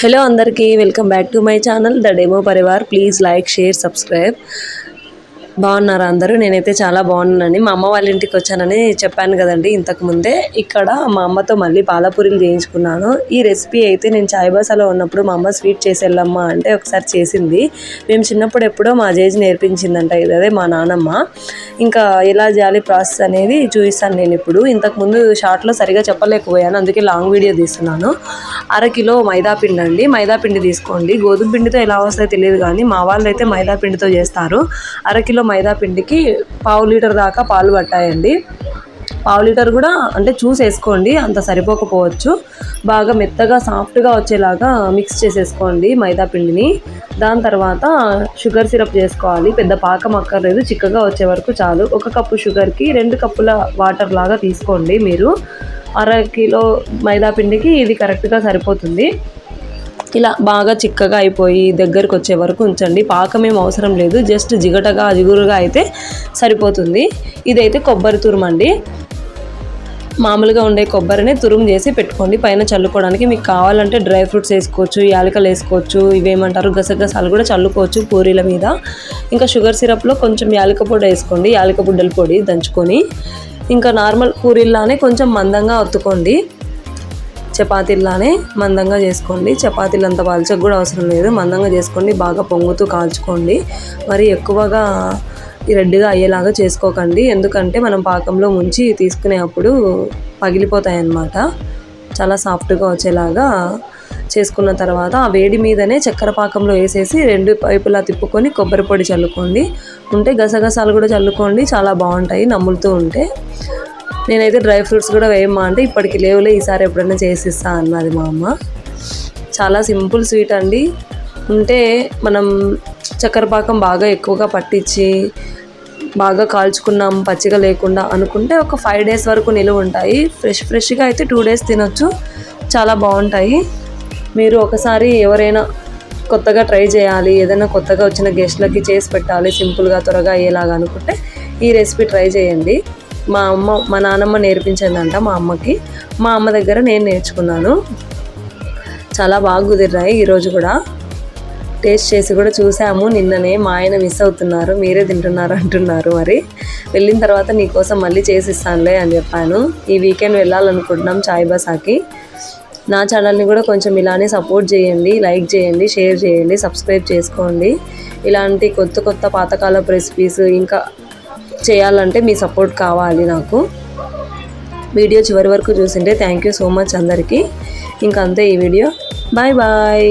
Hello అందరికీ welcome back to my channel the demo Parivar please like share subscribe బాగున్నారా అందరూ? నేనైతే చాలా బాగున్నానండి. మా అమ్మ వాళ్ళ ఇంటికి వచ్చానని చెప్పాను కదండి ఇంతకు ముందే. ఇక్కడ మా అమ్మతో మళ్ళీ పాలపూరీలు చేయించుకున్నాను. ఈ రెసిపీ అయితే నేను చాయ్ బాసాలో ఉన్నప్పుడు మా అమ్మ స్వీట్ చేసి వెళ్ళమ్మా అంటే ఒకసారి చేసింది. మేము చిన్నప్పుడు ఎప్పుడో మా జేజి నేర్పించిందంట ఇది అదే మా నానమ్మ. ఇంకా ఎలా చేయాలి ప్రాసెస్ అనేది చూపిస్తాను నేను ఇప్పుడు. ఇంతకు ముందు షార్ట్లో సరిగా చెప్పలేకపోయాను అందుకే లాంగ్ వీడియో తీస్తున్నాను. అరకిలో మైదాపిండి అండి. మైదాపిండి తీసుకోండి. గోధుమ పిండితో ఎలా వస్తాయో తెలియదు కానీ మా వాళ్ళు అయితే మైదాపిండితో చేస్తారు. అరకిలో మైదా పిండికి పావు లీటర్ దాకా పాలు పట్టాయండి. పావు లీటర్ కూడా అంటే చూసి వేసుకోండి అంత సరిపోకపోవచ్చు. బాగా మెత్తగా సాఫ్ట్గా వచ్చేలాగా మిక్స్ చేసేసుకోండి మైదా పిండిని. దాని తర్వాత షుగర్ సిరప్ చేసుకోవాలి. పెద్ద పాకం అక్కర్లేదు చిక్కగా వచ్చే వరకు చాలు. ఒక కప్పు షుగర్కి రెండు కప్పుల వాటర్ లాగా తీసుకోండి మీరు. అర కిలో మైదా పిండికి ఇది కరెక్ట్గా సరిపోతుంది. ఇలా బాగా చిక్కగా అయిపోయి దగ్గరకు వచ్చే వరకు ఉంచండి. పాకం ఏం అవసరం లేదు. జస్ట్ జిగటగా జిగురుగా అయితే సరిపోతుంది. ఇదైతే కొబ్బరి తురుమండి. మామూలుగా ఉండే కొబ్బరిని తురుము చేసి పెట్టుకోండి. పైన చల్లుకోవడానికి మీకు కావాలంటే డ్రై ఫ్రూట్స్ వేసుకోవచ్చు యాలకలు వేసుకోవచ్చు ఇవేమంటారు గసగసాలు కూడా చల్లుకోవచ్చు పూరీల మీద. ఇంకా షుగర్ సిరప్లో కొంచెం యాలక పొడి వేసుకోండి. యాలక బుడ్డల పొడి దంచుకొని. ఇంకా నార్మల్ పూరీల్లానే కొంచెం మందంగా ఒత్తుకోండి. చపాతీల్లానే మందంగా చేసుకోండి. చపాతీలు అంత పలచగా కూడా అవసరం లేదు. మందంగా చేసుకోండి. బాగా పొంగుతూ కాల్చుకోండి. మరి ఎక్కువగా రెడ్గా రెడ్డిగా అయ్యేలాగా చేసుకోకండి. ఎందుకంటే మనం పాకంలో ముంచి తీసుకునేటప్పుడు పగిలిపోతాయి అన్నమాట చాలా సాఫ్ట్గా వచ్చేలాగా చేసుకున్న తర్వాత ఆ వేడి మీదనే చక్కెర పాకంలో వేసేసి రెండు పైపులా తిప్పుకొని కొబ్బరి పొడి చల్లుకోండి. ఉంటే గసగసాలు కూడా చల్లుకోండి. చాలా బాగుంటాయి. నమ్ములుతూ ఉంటే. నేనైతే డ్రై ఫ్రూట్స్ కూడా వేయమ్మా అంటే ఇప్పటికి లేవులే ఈసారి ఎప్పుడైనా చేసిస్తా అన్నది మా అమ్మ. చాలా సింపుల్ స్వీట్ అండి. ఉంటే మనం చక్కెర పాకం బాగా ఎక్కువగా పట్టించి బాగా కాల్చుకున్నాం పచ్చిగా లేకుండా అనుకుంటే ఒక ఫైవ్ డేస్ వరకు నిలువ ఉంటాయి. ఫ్రెష్ ఫ్రెష్గా అయితే టూ డేస్ తినొచ్చు. చాలా బాగుంటాయి. మీరు ఒకసారి ఎవరైనా కొత్తగా ట్రై చేయాలి ఏదైనా కొత్తగా వచ్చిన గెస్ట్లకి చేసి పెట్టాలి సింపుల్గా త్వరగా అయ్యేలాగా అనుకుంటే ఈ రెసిపీ ట్రై చేయండి. మా అమ్మ మా నాన్నమ్మ నేర్పించిందంట మా అమ్మకి. మా అమ్మ దగ్గర నేను నేర్చుకున్నాను. చాలా బాగా కుదిరాయి ఈరోజు కూడా. టేస్ట్ చేసి కూడా చూసాము. నిన్ననే మా ఆయన మిస్ అవుతున్నారు. మీరే తింటున్నారు అంటున్నారు మరి. వెళ్ళిన తర్వాత నీకోసం మళ్ళీ చేసి ఇస్తానులే అని చెప్పాను. ఈ వీకెండ్ వెళ్ళాలనుకుంటున్నాం చాయ్ బసాకి. నా ఛానల్ని కూడా కొంచెం ఇలానే సపోర్ట్ చేయండి లైక్ చేయండి షేర్ చేయండి సబ్స్క్రైబ్ చేసుకోండి. ఇలాంటి కొత్త కొత్త పాతకాలపు రెసిపీస్ ఇంకా చేయాలంటే మీ సపోర్ట్ కావాలి నాకు. వీడియో చివరి వరకు చూసింటే థ్యాంక్ యూ సో మచ్ అందరికీ. ఇంకంతే అంతే ఈ వీడియో. Bye bye.